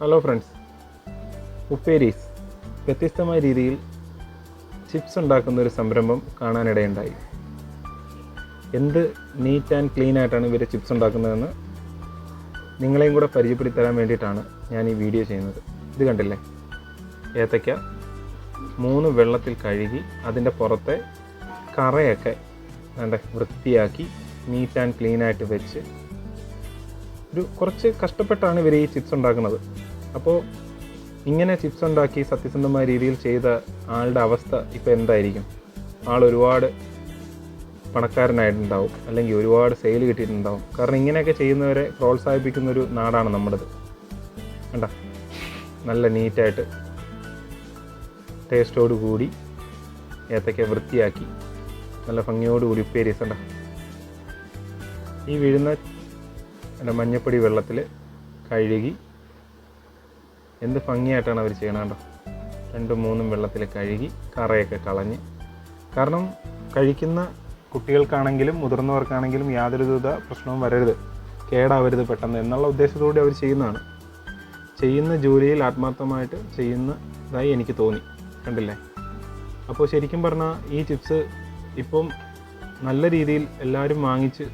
Hello friends ഉപ്പേരീസ് വ്യത്യസ്തമായ രീതിയിൽ chips ഉണ്ടാക്കുന്ന ഒരു സംരംഭം കാണാനിടയുണ്ടായി. എന്ത് നീറ്റ് ആൻഡ് ക്ലീൻ ആയിട്ടാണ് ഇവർ ചിപ്സ് ഉണ്ടാക്കുന്നതെന്ന് നിങ്ങളെയും കൂടെ പരിചയപ്പെടുത്തരാൻ വേണ്ടിയിട്ടാണ് ഞാൻ ഈ വീഡിയോ ചെയ്യുന്നത്. ഇത് കണ്ടില്ലേ? ഏത്തയ്ക്ക മൂന്ന് വെള്ളത്തിൽ കഴുകി അതിന്റെ പുറത്തെ കറയൊക്കെ വേണ്ട വൃത്തിയാക്കി നീറ്റ് ആൻഡ് ക്ലീൻ ആയിട്ട് വെച്ച് ഒരു കുറച്ച് കഷ്ടപ്പെട്ടാണ് ഇവർ ഈ ചിപ്സ് ഉണ്ടാക്കുന്നത്. അപ്പോൾ ഇങ്ങനെ ചിപ്സ് ഉണ്ടാക്കി സത്യസന്ധമായ രീതിയിൽ ചെയ്ത ആളുടെ അവസ്ഥ ഇപ്പോൾ എന്തായിരിക്കും? ആൾ ഒരുപാട് പണക്കാരനായിട്ടുണ്ടാവും അല്ലെങ്കിൽ ഒരുപാട് സെയിൽ കിട്ടിയിട്ടുണ്ടാവും. കാരണം ഇങ്ങനെയൊക്കെ ചെയ്യുന്നവരെ പ്രോത്സാഹിപ്പിക്കുന്ന ഒരു നാടാണ് നമ്മുടേത്. കണ്ട? നല്ല നീറ്റായിട്ട് ടേസ്റ്റോട് കൂടി ഏത്തക്ക വൃത്തിയാക്കി. നല്ല ഭംഗിയോടുകൂടി കൂടി ഉണ്ട ഈ വീഴുന്ന അല്ല മഞ്ഞപ്പൊടി വെള്ളത്തിൽ കഴുകി എന്ത് ഭംഗിയായിട്ടാണ് അവർ ചെയ്യണത് രണ്ടും മൂന്നും വെള്ളത്തിൽ കഴുകി കറയൊക്കെ കളഞ്ഞ്. കാരണം കഴിക്കുന്ന കുട്ടികൾക്കാണെങ്കിലും മുതിർന്നവർക്കാണെങ്കിലും യാതൊരു വിധ പ്രശ്നവും വരരുത്. കേടാവരുത് പെട്ടെന്ന് എന്നുള്ള ഉദ്ദേശത്തോടെ അവർ ചെയ്യുന്നതാണ്. ചെയ്യുന്ന ജോലിയിൽ ആത്മാർത്ഥമായിട്ട് ചെയ്യുന്നതായി എനിക്ക് തോന്നി. കണ്ടില്ലേ? അപ്പോൾ ശരിക്കും പറഞ്ഞാൽ ഈ ചിപ്സ് ഇപ്പം നല്ല രീതിയിൽ എല്ലാവരും വാങ്ങിച്ച്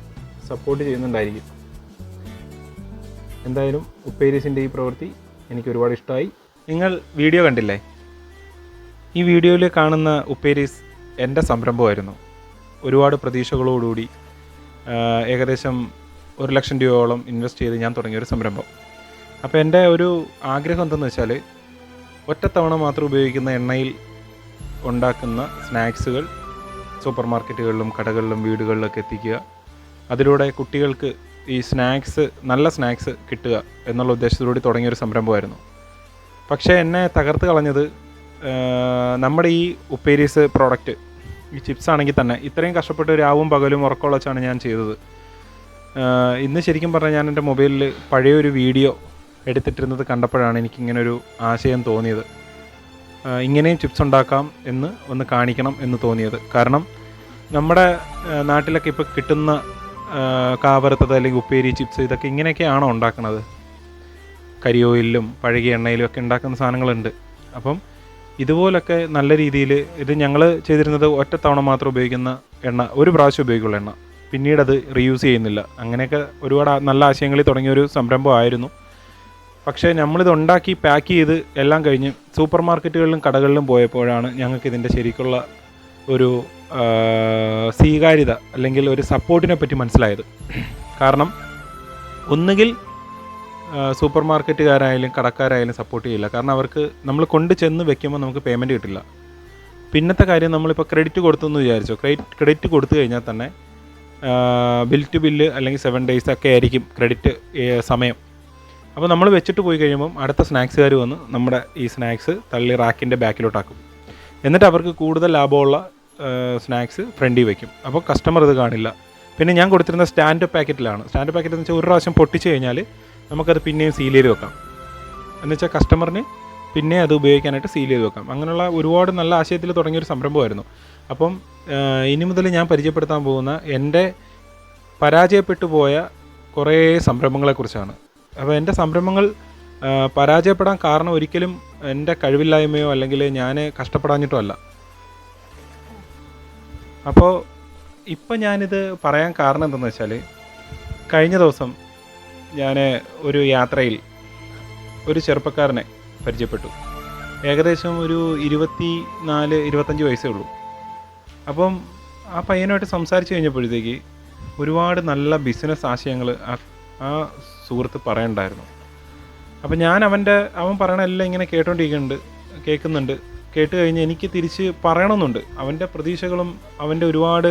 സപ്പോർട്ട് ചെയ്യുന്നുണ്ടായിരിക്കും. എന്തായാലും ഉപ്പേരീസിന്റെ ഈ പ്രവൃത്തി എനിക്ക് ഒരുപാട് ഇഷ്ടമായി. നിങ്ങൾ വീഡിയോ കണ്ടില്ലേ? ഈ വീഡിയോയിൽ കാണുന്ന ഉപ്പേരീസ് എന്റെ സംരംഭമായിരുന്നു. ഒരുപാട് പ്രതീക്ഷകളോടുകൂടി ഏകദേശം ഒരു ലക്ഷം രൂപയോളം ഇൻവെസ്റ്റ് ചെയ്ത് ഞാൻ തുടങ്ങിയ ഒരു സംരംഭം. അപ്പോൾ എന്റെ ഒരു ആഗ്രഹം എന്തെന്ന് വെച്ചാൽ ഒറ്റത്തവണ മാത്രം ഉപയോഗിക്കുന്ന എണ്ണയിൽ ഉണ്ടാക്കുന്ന സ്നാക്സുകൾ സൂപ്പർ മാർക്കറ്റുകളിലും കടകളിലും വീടുകളിലൊക്കെ എത്തിക്കുക. അതിലൂടെ കുട്ടികൾക്ക് ഈ സ്നാക്സ് നല്ല സ്നാക്സ് കിട്ടുക എന്നുള്ള ഉദ്ദേശത്തോടുകൂടി തുടങ്ങിയൊരു സംരംഭമായിരുന്നു. പക്ഷേ എന്നെ തകർത്ത് കളഞ്ഞത് നമ്മുടെ ഈ ഉപ്പേരീസ് പ്രോഡക്റ്റ് ഈ ചിപ്സ് ആണെങ്കിൽ തന്നെ. ഇത്രയും കഷ്ടപ്പെട്ട് രാവും പകലും ഉറക്കമുളച്ചാണ് ഞാൻ ചെയ്തത്. ഇന്ന് ശരിക്കും പറഞ്ഞാൽ ഞാൻ എന്റെ മൊബൈലിൽ പഴയൊരു വീഡിയോ എടുത്തിട്ടിരുന്നത് കണ്ടപ്പോഴാണ് എനിക്കിങ്ങനൊരു ആശയം തോന്നിയത്. ഇങ്ങനെയും ചിപ്സ് ഉണ്ടാക്കാം എന്ന് ഒന്ന് കാണിക്കണം എന്ന് തോന്നിയത്. കാരണം നമ്മുടെ നാട്ടിലൊക്കെ ഇപ്പോൾ കിട്ടുന്ന കാവറുത്തത് അല്ലെങ്കിൽ ഉപ്പേരി ചിപ്സ് ഇതൊക്കെ ഇങ്ങനെയൊക്കെയാണോ ഉണ്ടാക്കുന്നത്? കരി ഓയിലും പഴകിയ എണ്ണയിലും ഒക്കെ ഉണ്ടാക്കുന്ന സാധനങ്ങളുണ്ട്. അപ്പം ഇതുപോലൊക്കെ നല്ല രീതിയിൽ ഇത് ഞങ്ങൾ ചെയ്തിരുന്നത് ഒറ്റത്തവണ മാത്രം ഉപയോഗിക്കുന്ന എണ്ണ ഒരു പ്രാവശ്യം ഉപയോഗിക്കുള്ള എണ്ണ. പിന്നീട് അത് റീയൂസ് ചെയ്യുന്നില്ല. അങ്ങനെയൊക്കെ ഒരുപാട് നല്ല ആശയങ്ങളിൽ തുടങ്ങിയ ഒരു സംരംഭമായിരുന്നു പക്ഷേ നമ്മളിത് ഉണ്ടാക്കി പാക്ക് ചെയ്ത് എല്ലാം കഴിഞ്ഞ് സൂപ്പർ മാർക്കറ്റുകളിലും കടകളിലും പോയപ്പോഴാണ് ഞങ്ങൾക്ക് ഇതിന്റെ ശരിക്കുള്ള ഒരു സ്വീകാര്യത അല്ലെങ്കിൽ ഒരു സപ്പോർട്ടിനെ പറ്റി മനസ്സിലായത്. കാരണം ഒന്നുകിൽ സൂപ്പർ മാർക്കറ്റുകാരായാലും കടക്കാരായാലും സപ്പോർട്ട് ചെയ്യില്ല. കാരണം അവർക്ക് നമ്മൾ കൊണ്ട് ചെന്ന് വെക്കുമ്പോൾ നമുക്ക് പേയ്മെന്റ് കിട്ടില്ല. പിന്നത്തെ കാര്യം നമ്മളിപ്പോൾ ക്രെഡിറ്റ് കൊടുത്തെന്ന് വിചാരിച്ചോ? ക്രെഡിറ്റ് ക്രെഡിറ്റ് കൊടുത്തു കഴിഞ്ഞാൽ തന്നെ ബിൽ ടു ബില്ല് അല്ലെങ്കിൽ സെവൻ ഡേയ്സ് ഒക്കെ ആയിരിക്കും ക്രെഡിറ്റ് സമയം. അപ്പോൾ നമ്മൾ വെച്ചിട്ട് പോയി കഴിയുമ്പം അടുത്ത സ്നാക്സുകാർ വന്ന് നമ്മുടെ ഈ സ്നാക്സ് തള്ളി റാക്കിന്റെ ബാക്കിലോട്ടാക്കും എന്നിട്ട് അവർക്ക് കൂടുതൽ ലാഭമുള്ള സ്നാക്സ് ഫ്രണ്ടിൽ വയ്ക്കും അപ്പോൾ കസ്റ്റമർ ഇത് കാണില്ല. പിന്നെ ഞാൻ കൊടുത്തിരുന്ന സ്റ്റാൻഡ് പാക്കറ്റിലാണ്. സ്റ്റാൻഡ് പാക്കറ്റ് എന്ന് വെച്ചാൽ ഒരു പ്രാവശ്യം പൊട്ടിച്ച് കഴിഞ്ഞാൽ നമുക്കത് പിന്നെയും സീൽ ചെയ്ത് വെക്കാം. എന്ന് വെച്ചാൽ കസ്റ്റമറിന് പിന്നെ അത് ഉപയോഗിക്കാനായിട്ട് സീൽ ചെയ്ത് വെക്കാം. അങ്ങനെയുള്ള ഒരുപാട് നല്ല ആശയത്തിൽ തുടങ്ങിയൊരു സംരംഭമായിരുന്നു. അപ്പം ഇനി മുതൽ ഞാൻ പരിചയപ്പെടുത്താൻ പോകുന്ന എന്റെ പരാജയപ്പെട്ടു പോയ കുറേ സംരംഭങ്ങളെക്കുറിച്ചാണ് അപ്പോൾ എന്റെ സംരംഭങ്ങൾ പരാജയപ്പെടാൻ കാരണം ഒരിക്കലും എന്റെ കഴിവില്ലായ്മയോ അല്ലെങ്കിൽ ഞാൻ കഷ്ടപ്പെടാഞ്ഞിട്ടോ അല്ല. അപ്പോൾ ഇപ്പം ഞാനിത് പറയാൻ കാരണം എന്തെന്ന് വെച്ചാൽ കഴിഞ്ഞ ദിവസം ഞാൻ ഒരു യാത്രയിൽ ഒരു ചെറുപ്പക്കാരനെ പരിചയപ്പെട്ടു. ഏകദേശം ഒരു ഇരുപത്തി നാല് ഇരുപത്തഞ്ച് വയസ്സേ ഉള്ളൂ. അപ്പം ആ പയ്യനുമായിട്ട് സംസാരിച്ച് കഴിഞ്ഞപ്പോഴത്തേക്ക് ഒരുപാട് നല്ല ബിസിനസ് ആശയങ്ങൾ ആ സുഹൃത്ത് പറയണ്ടായിരുന്നു. അപ്പം ഞാൻ അവന്റെ അവൻ പറയണ എല്ലാം ഇങ്ങനെ കേട്ടോണ്ടിരിക്കുന്നുണ്ട് കേൾക്കുന്നുണ്ട്. കേട്ട് കഴിഞ്ഞ് എനിക്ക് തിരിച്ച് പറയണമെന്നുണ്ട്. അവന്റെ പ്രതീക്ഷകളും അവന്റെ ഒരുപാട്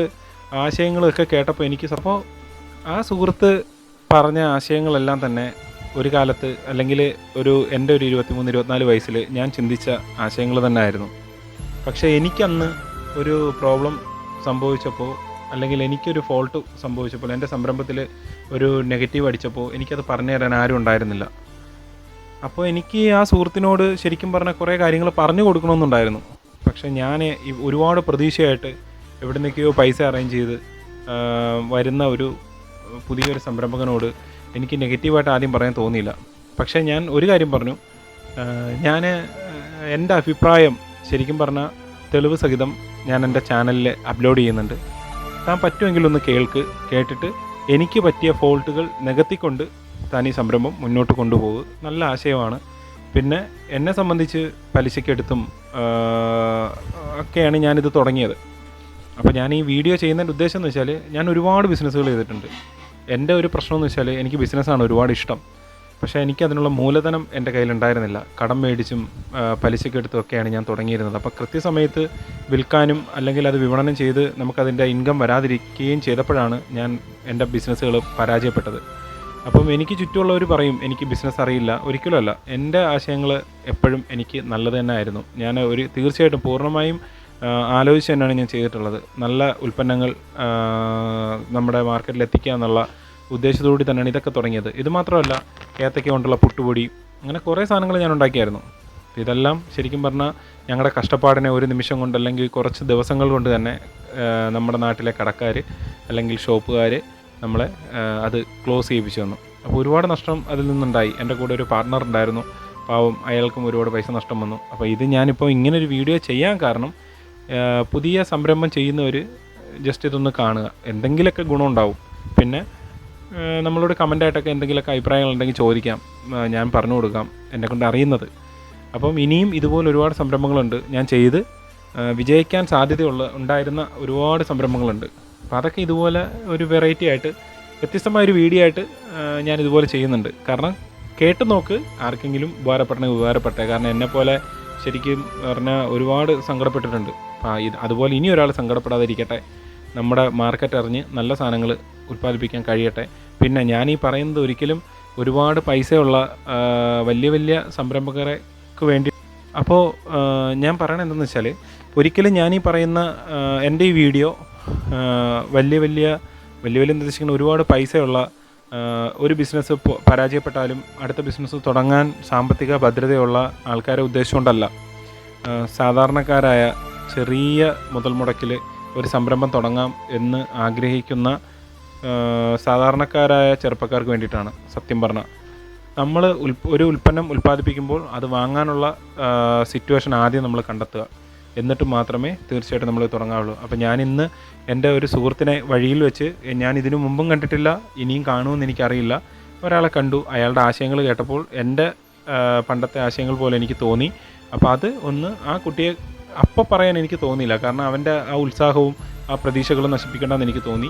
ആശയങ്ങളും ഒക്കെ കേട്ടപ്പോൾ എനിക്ക് അപ്പോൾ ആ സുഹൃത്ത് പറഞ്ഞ ആശയങ്ങളെല്ലാം തന്നെ ഒരു കാലത്ത് അല്ലെങ്കിൽ ഒരു എന്റെ ഒരു ഇരുപത്തിമൂന്ന് ഇരുപത്തിനാല് വയസ്സിൽ ഞാൻ ചിന്തിച്ച ആശയങ്ങൾ തന്നെ ആയിരുന്നു പക്ഷേ എനിക്കന്ന് ഒരു പ്രോബ്ലം സംഭവിച്ചപ്പോൾ അല്ലെങ്കിൽ എനിക്കൊരു ഫോൾട്ട് സംഭവിച്ചപ്പോൾ എന്റെ സംരംഭത്തിൽ ഒരു നെഗറ്റീവ് അടിച്ചപ്പോൾ എനിക്കത് പറഞ്ഞു തരാൻ ആരും ഉണ്ടായിരുന്നില്ല. അപ്പോൾ എനിക്ക് ആ സുഹൃത്തിനോട് ശരിക്കും പറഞ്ഞ കുറേ കാര്യങ്ങൾ പറഞ്ഞു കൊടുക്കണമെന്നുണ്ടായിരുന്നു. പക്ഷേ ഞാൻ ഒരുപാട് പ്രതീക്ഷയായിട്ട് എവിടെ നിന്നൊക്കെയോ പൈസ അറേഞ്ച് ചെയ്ത് വരുന്ന ഒരു പുതിയൊരു സംരംഭകനോട് എനിക്ക് നെഗറ്റീവായിട്ട് ആദ്യം പറയാൻ തോന്നിയില്ല. പക്ഷേ ഞാൻ ഒരു കാര്യം പറഞ്ഞു. ഞാൻ എന്റെ അഭിപ്രായം ശരിക്കും പറഞ്ഞാൽ തെളിവ് സഹിതം ഞാൻ എന്റെ ചാനലിൽ അപ്ലോഡ് ചെയ്യുന്നുണ്ട്. താൻ പറ്റുമെങ്കിലൊന്ന് കേൾക്ക് കേട്ടിട്ട് എനിക്ക് പറ്റിയ ഫോൾട്ടുകൾ നികത്തിക്കൊണ്ട് താൻ ഈ സംരംഭം മുന്നോട്ട് കൊണ്ടുപോകുക. നല്ല ആശയമാണ്. പിന്നെ എന്നെ സംബന്ധിച്ച് പലിശക്കെടുത്തും ഒക്കെയാണ് ഞാനിത് തുടങ്ങിയത്. അപ്പോൾ ഞാൻ ഈ വീഡിയോ ചെയ്യുന്നതിന്റെ ഉദ്ദേശം എന്ന് വെച്ചാൽ ഞാൻ ഒരുപാട് ബിസിനസ്സുകൾ ചെയ്തിട്ടുണ്ട്. എന്റെ ഒരു പ്രശ്നം എന്ന് വെച്ചാൽ എനിക്ക് ബിസിനസ്സാണ് ഒരുപാട് ഇഷ്ടം. പക്ഷേ എനിക്ക് അതിനുള്ള മൂലധനം എന്റെ കയ്യിലുണ്ടായിരുന്നില്ല. കടം മേടിച്ചും പലിശക്കെടുത്തും ഒക്കെയാണ് ഞാൻ തുടങ്ങിയിരുന്നത്. അപ്പോൾ കൃത്യസമയത്ത് വിൽക്കാനും അല്ലെങ്കിൽ അത് വിപണനം ചെയ്ത് നമുക്കതിന്റെ ഇൻകം വരാതിരിക്കുകയും ചെയ്തപ്പോഴാണ് ഞാൻ എന്റെ ബിസിനസ്സുകൾ പരാജയപ്പെട്ടത്. അപ്പം എനിക്ക് ചുറ്റുമുള്ളവർ പറയും എനിക്ക് ബിസിനസ് അറിയില്ല. ഒരിക്കലുമല്ല എന്റെ ആശയങ്ങൾ എപ്പോഴും എനിക്ക് നല്ലത് തന്നെ ആയിരുന്നു. ഞാൻ ഒരു തീർച്ചയായിട്ടും പൂർണമായും ആലോചിച്ച് തന്നെയാണ് ഞാൻ ചെയ്തിട്ടുള്ളത്. നല്ല ഉൽപ്പന്നങ്ങൾ നമ്മുടെ മാർക്കറ്റിൽ എത്തിക്കുക എന്നുള്ള ഉദ്ദേശത്തോടുകൂടി തന്നെയാണ് ഇതൊക്കെ തുടങ്ങിയത്. ഇത് മാത്രമല്ല ഏത്തക്ക കൊണ്ടുള്ള പുട്ടുപൊടി അങ്ങനെ കുറേ സാധനങ്ങൾ ഞാൻ ഉണ്ടാക്കിയായിരുന്നു. ഇതെല്ലാം ശരിക്കും പറഞ്ഞാൽ ഞങ്ങളുടെ കഷ്ടപ്പാടിനെ ഒരു നിമിഷം കൊണ്ട് അല്ലെങ്കിൽ കുറച്ച് ദിവസങ്ങൾ കൊണ്ട് തന്നെ നമ്മുടെ നാട്ടിലെ കടക്കാർ അല്ലെങ്കിൽ ഷോപ്പുകാർ നമ്മളെ അത് ക്ലോസ് ചെയ്യിപ്പിച്ചു തന്നു. അപ്പോൾ ഒരുപാട് നഷ്ടം അതിൽ നിന്നുണ്ടായി. എന്റെ കൂടെ ഒരു പാർട്ണർ ഉണ്ടായിരുന്നു. പാവം അയാൾക്കും ഒരുപാട് പൈസ നഷ്ടം വന്നു. അപ്പോൾ ഇത് ഞാനിപ്പോൾ ഇങ്ങനെ ഒരു വീഡിയോ ചെയ്യാൻ കാരണം പുതിയ സംരംഭം ചെയ്യുന്നവർ ജസ്റ്റ് ഇതൊന്ന് കാണുക. എന്തെങ്കിലുമൊക്കെ ഗുണമുണ്ടാവും. പിന്നെ നമ്മളോട് കമന്റായിട്ടൊക്കെ എന്തെങ്കിലുമൊക്കെ അഭിപ്രായങ്ങൾ ഉണ്ടെങ്കിൽ ചോദിക്കാം. ഞാൻ പറഞ്ഞു കൊടുക്കാം. എന്നെ കൊണ്ട് അറിയുന്നത്. അപ്പം ഇനിയും ഇതുപോലെ ഒരുപാട് സംരംഭങ്ങളുണ്ട്. ഞാൻ ചെയ്ത് വിജയിക്കാൻ സാധ്യതയുള്ള ഉണ്ടായിരുന്ന ഒരുപാട് സംരംഭങ്ങളുണ്ട്. അപ്പോൾ അതൊക്കെ ഇതുപോലെ ഒരു വെറൈറ്റി ആയിട്ട് വ്യത്യസ്തമായ ഒരു വീഡിയോ ആയിട്ട് ഞാൻ ഇതുപോലെ ചെയ്യുന്നുണ്ട്. കാരണം കേട്ട് നോക്ക് ആർക്കെങ്കിലും ഉപകാരപ്പെടണമെങ്കിൽ ഉപകാരപ്പെട്ടെ കാരണം എന്നെ പോലെ ശരിക്കും പറഞ്ഞാൽ ഒരുപാട് സങ്കടപ്പെട്ടിട്ടുണ്ട്. അപ്പോൾ ഇത് അതുപോലെ ഇനി ഒരാൾ സങ്കടപ്പെടാതിരിക്കട്ടെ. നമ്മുടെ മാർക്കറ്റ് അറിഞ്ഞ് നല്ല സാധനങ്ങൾ ഉൽപ്പാദിപ്പിക്കാൻ കഴിയട്ടെ. പിന്നെ ഞാൻ ഈ പറയുന്നത് ഒരിക്കലും ഒരുപാട് പൈസയുള്ള വലിയ വലിയ സംരംഭകർക്ക് വേണ്ടി അപ്പോൾ ഞാൻ പറയണത് എന്തെന്ന് വെച്ചാൽ ഒരിക്കലും ഞാൻ ഈ പറയുന്ന എന്റെ ഈ വീഡിയോ വലിയ വലിയ വലിയ വലിയ നിർദ്ദേശിക്കുന്ന ഒരുപാട് പൈസയുള്ള ഒരു ബിസിനസ് പരാജയപ്പെട്ടാലും അടുത്ത ബിസിനസ് തുടങ്ങാൻ സാമ്പത്തിക ഭദ്രതയുള്ള ആൾക്കാരെ ഉദ്ദേശിച്ചുകൊണ്ടല്ല സാധാരണക്കാരായ ചെറിയ മുതൽ മുടക്കിൽ ഒരു സംരംഭം തുടങ്ങാം എന്ന് ആഗ്രഹിക്കുന്ന സാധാരണക്കാരായ ചെറുപ്പക്കാർക്ക് വേണ്ടിയിട്ടാണ് സത്യം പറഞ്ഞാൽ നമ്മൾ ഒരു ഉൽപ്പന്നം ഉൽപ്പാദിപ്പിക്കുമ്പോൾ അത് വാങ്ങാനുള്ള സിറ്റുവേഷൻ ആദ്യം നമ്മൾ കണ്ടെത്തുക. എന്നിട്ട് മാത്രമേ തീർച്ചയായിട്ടും നമ്മൾ തുടങ്ങാവുള്ളൂ. അപ്പോൾ ഞാൻ ഇന്ന് എന്റെ ഒരു സുഹൃത്തിനെ വഴിയിൽ വെച്ച് ഞാൻ ഇതിനു മുമ്പും കണ്ടിട്ടില്ല ഇനിയും കാണുമെന്ന് എനിക്കറിയില്ല. ഒരാളെ കണ്ടു അയാളുടെ ആശയങ്ങൾ കേട്ടപ്പോൾ എന്റെ പണ്ടത്തെ ആശയങ്ങൾ പോലെ എനിക്ക് തോന്നി. അപ്പോൾ അത് ഒന്ന് ആ കുട്ടിയെ അപ്പോൾ പറയാൻ എനിക്ക് തോന്നിയില്ല. കാരണം അവന്റെ ആ ഉത്സാഹവും ആ പ്രതീക്ഷകളും നശിപ്പിക്കേണ്ടെന്ന് എനിക്ക് തോന്നി.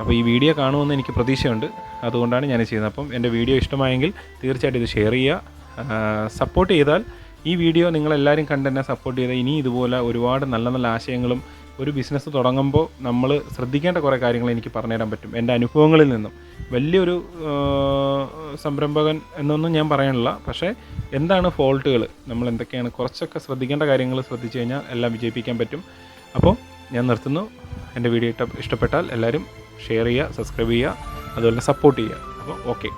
അപ്പോൾ ഈ വീഡിയോ കാണുമെന്ന് എനിക്ക് പ്രതീക്ഷയുണ്ട്. അതുകൊണ്ടാണ് ഞാൻ ചെയ്യുന്നത്. അപ്പം എന്റെ വീഡിയോ ഇഷ്ടമായെങ്കിൽ തീർച്ചയായിട്ടും ഇത് ഷെയർ ചെയ്യുക. സപ്പോർട്ട് ചെയ്താൽ ഈ വീഡിയോ നിങ്ങളെല്ലാവരും കണ്ട് തന്നെ സപ്പോർട്ട് ചെയ്ത് ഇനി ഇതുപോലെ ഒരുപാട് നല്ല നല്ല ആശയങ്ങളും ഒരു ബിസിനസ് തുടങ്ങുമ്പോൾ നമ്മൾ ശ്രദ്ധിക്കേണ്ട കുറേ കാര്യങ്ങൾ എനിക്ക് പറഞ്ഞുതരാൻ പറ്റും. എന്റെ അനുഭവങ്ങളിൽ നിന്നും. വലിയൊരു സംരംഭകൻ എന്നൊന്നും ഞാൻ പറയാനില്ല. പക്ഷേ എന്താണ് ഫോൾട്ടുകൾ നമ്മൾ എന്തൊക്കെയാണ്? കുറച്ചൊക്കെ ശ്രദ്ധിക്കേണ്ട കാര്യങ്ങൾ ശ്രദ്ധിച്ചു കഴിഞ്ഞാൽ എല്ലാം വിജയിപ്പിക്കാൻ പറ്റും. അപ്പോൾ ഞാൻ നിർത്തുന്നു. എന്റെ വീഡിയോ ഇഷ്ടപ്പെട്ടാൽ എല്ലാവരും ഷെയർ ചെയ്യുക സബ്സ്ക്രൈബ് ചെയ്യുക അതുപോലെ സപ്പോർട്ട് ചെയ്യുക. അപ്പോൾ ഓക്കെ